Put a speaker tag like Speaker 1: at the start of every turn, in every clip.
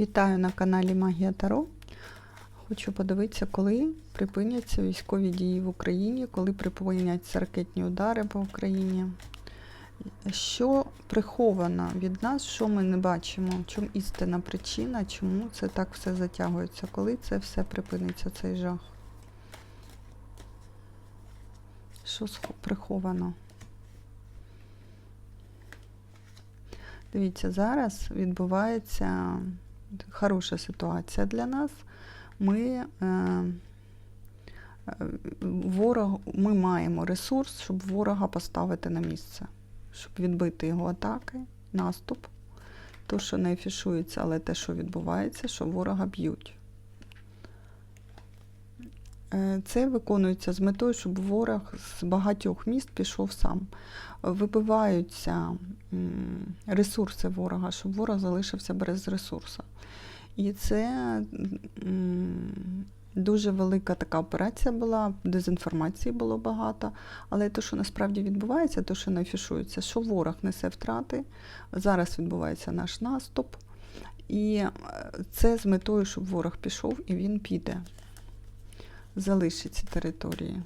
Speaker 1: Вітаю на каналі Магія Таро. Хочу подивитися, коли припиняться військові дії в Україні, коли припиняться ракетні удари по Україні. Що приховано від нас, що ми не бачимо, в чому істинна причина, чому це так все затягується, коли це все припиниться, цей жах? Що приховано? Дивіться, зараз відбувається хороша ситуація для нас. Ми, е, е, ворог, ми маємо ресурс, щоб ворога поставити на місце, щоб відбити його атаки, наступ. То, що не афішується, але те, що відбувається, що ворога б'ють. Е, Це виконується з метою, щоб ворог з багатьох міст пішов сам. Вибиваються ресурси ворога, щоб ворог залишився без ресурсу. І це дуже велика така операція була, дезінформації було багато. Але те, що насправді відбувається, те, що не афішується, що ворог несе втрати. Зараз відбувається наш наступ. І е, це з метою, щоб ворог пішов і він піде залишить ці території,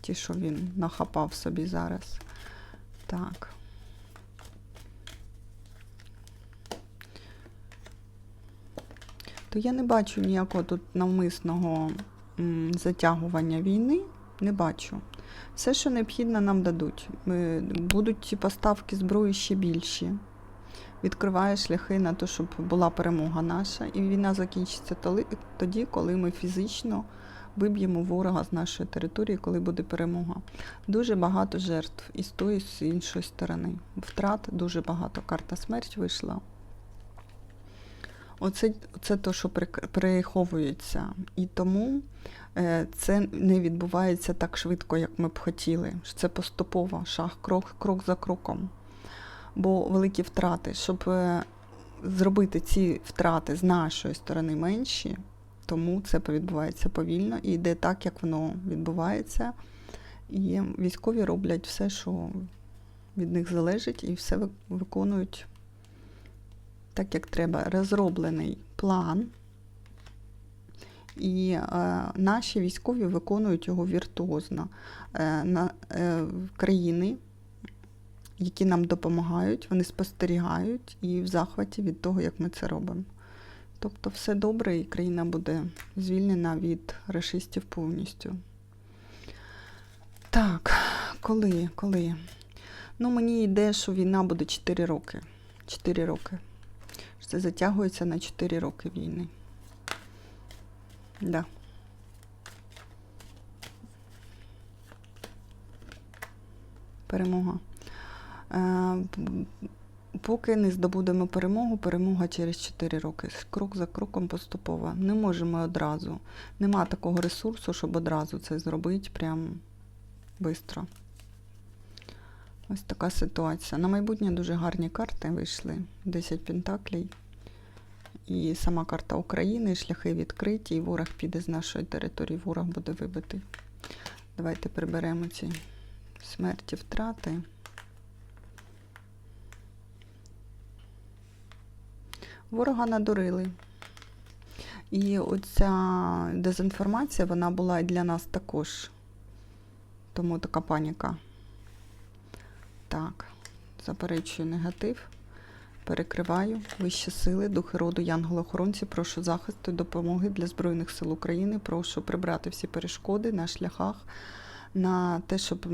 Speaker 1: ті, що він нахапав собі зараз. Так. То я не бачу ніякого тут навмисного затягування війни. Не бачу. Все, що необхідно, нам дадуть. Будуть ті поставки зброї ще більші. Відкриває шляхи на те, щоб була перемога наша, і війна закінчиться тоді, коли ми фізично виб'ємо ворога з нашої території, коли буде перемога. Дуже багато жертв і з тої, і з іншої сторони. Втрат дуже багато. Карта смерть вийшла. Оце, це те, що приховується. І тому е, це не відбувається так швидко, як ми б хотіли. Це поступово, шаг, крок, крок за кроком. Бо великі втрати, щоб е, зробити ці втрати з нашої сторони менші, тому це відбувається повільно і йде так, як воно відбувається. І військові роблять все, що від них залежить, і все виконують так, як треба. Розроблений план. І е, наші військові виконують його віртуозно. Е, на, е, країни, які нам допомагають, вони спостерігають і в захваті від того, як ми це робимо. Тобто все добре, і країна буде звільнена від расистів повністю. Так, коли? Коли? Ну, мені йде, що війна буде 4 роки. 4 роки. Це затягується на 4 роки війни. Да. Перемога. Поки не здобудемо перемогу, перемога через 4 роки. Крок за кроком поступово. Не можемо одразу. Нема такого ресурсу, щоб одразу це зробити прям швидко. Ось така ситуація. На майбутнє дуже гарні карти вийшли. 10 пентаклей. І сама карта України, шляхи відкриті, і ворог піде з нашої території, ворог буде вибитий. Давайте приберемо ці смерті, втрати. Ворога надурили. І оця дезінформація, вона була і для нас також. Тому така паніка. Так, заперечую негатив. Перекриваю вищі сили, духи роду, янголи-охоронці, прошу захисту і допомоги для Збройних сил України. Прошу прибрати всі перешкоди на шляхах на те, щоб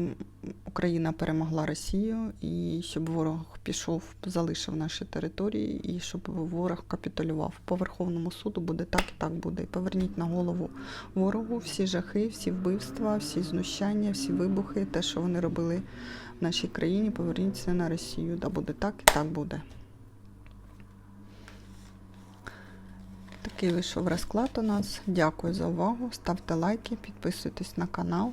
Speaker 1: Україна перемогла Росію і щоб ворог пішов, залишив наші території, і щоб ворог капітулював. По Верховному суду буде так і так буде. І поверніть на голову ворогу всі жахи, всі вбивства, всі знущання, всі вибухи, те, що вони робили в нашій країні, поверніть це на Росію. Да буде так і так буде. Такий вийшов розклад у нас. Дякую за увагу. Ставте лайки, підписуйтесь на канал